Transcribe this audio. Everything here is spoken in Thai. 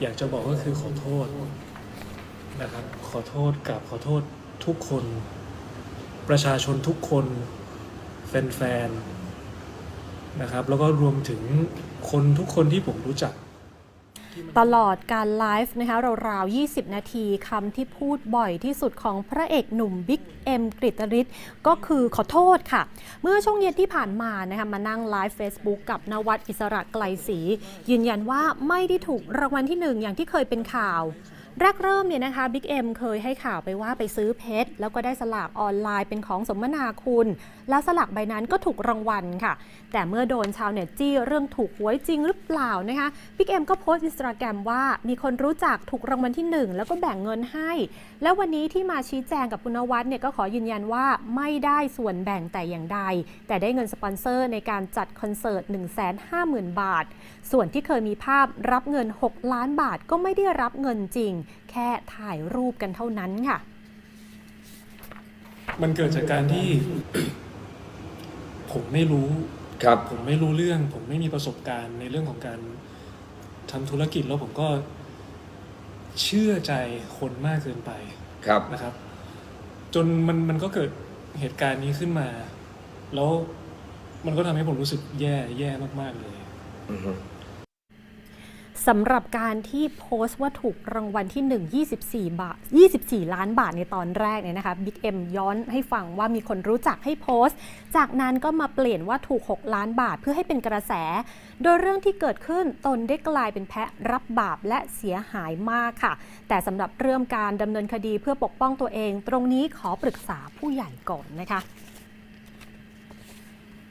อยากจะบอกก็คือขอโทษนะครับ ขอโทษกับขอโทษทุกคน ประชาชนทุกคนแฟนๆนะครับ แล้วก็รวมถึงคนทุกคนที่ผมรู้จัก ตลอดการไลฟ์นะคะราวๆ 20 นาทีคำที่พูดบ่อยที่สุดของพระเอกหนุ่มบิ๊กเอ็มกริตริศก็คือขอโทษค่ะ เมื่อช่วงเย็นที่ผ่านมานะคะมานั่งไลฟ์ Facebook กับนวัดอิสระไกลศรียืนยันว่าไม่ได้ถูกรางวัลที่หนึ่งอย่างที่เคยเป็นข่าว แรกเริ่มเนี่ยนะคะบิ๊กเอ็มเคยให้ข่าวไปว่าไปซื้อเพชร แล้วก็ได้สลากออนไลน์เป็นของสมนาคุณ แล้วสลากใบนั้นก็ถูกรางวัลค่ะ แต่เมื่อโดนชาวเน็ตจี้เรื่องถูกหวยจริงหรือเปล่านะคะบิ๊กเอ็มก็โพสต์อินสตาแกรมว่ามีคนรู้จักถูกรางวัลที่ 1 แล้วก็แบ่งเงินให้ แล้ววันนี้ที่มาชี้แจงกับคุณนวัดเนี่ยก็ขอยืนยันว่าไม่ได้ส่วนแบ่งแต่อย่างใด แต่ได้เงินสปอนเซอร์ในการจัดคอนเสิร์ต 150,000 บาท ส่วนที่เคยมีภาพรับเงิน 6 ล้านบาทก็ไม่ได้รับเงินจริงแค่ถ่ายรูปกันเท่านั้นค่ะ มันเกิดจากการที่ ผมไม่รู้ครับผมไม่รู้เรื่อง ผมไม่มีประสบการณ์ในเรื่องของการทำธุรกิจแล้วผมก็เชื่อใจคนมากเกินไปครับนะครับ จนมันมันก็เกิดเหตุการณ์นี้ขึ้นมา แล้วมันก็ทำให้ผมรู้สึกแย่แย่มาก ๆ เลยอือฮึ สำหรับการที่โพสต์ว่าถูกรางวัลที่ 1 24 บาท 24 ล้านบาทในตอนแรกเนี่ยนะคะบิ๊กเอ็มย้อนให้ฟังว่ามีคนรู้จักให้โพสต์ จากนั้นก็มาเปลี่ยนว่าถูก 6 ล้านบาทเพื่อให้เป็นกระแส โดยเรื่องที่เกิดขึ้นตนได้กลายเป็นแพะรับบาปและเสียหายมากค่ะ แต่สำหรับเรื่องการดำเนินคดีเพื่อปกป้องตัวเอง ตรงนี้ขอปรึกษาผู้ใหญ่ก่อนนะคะ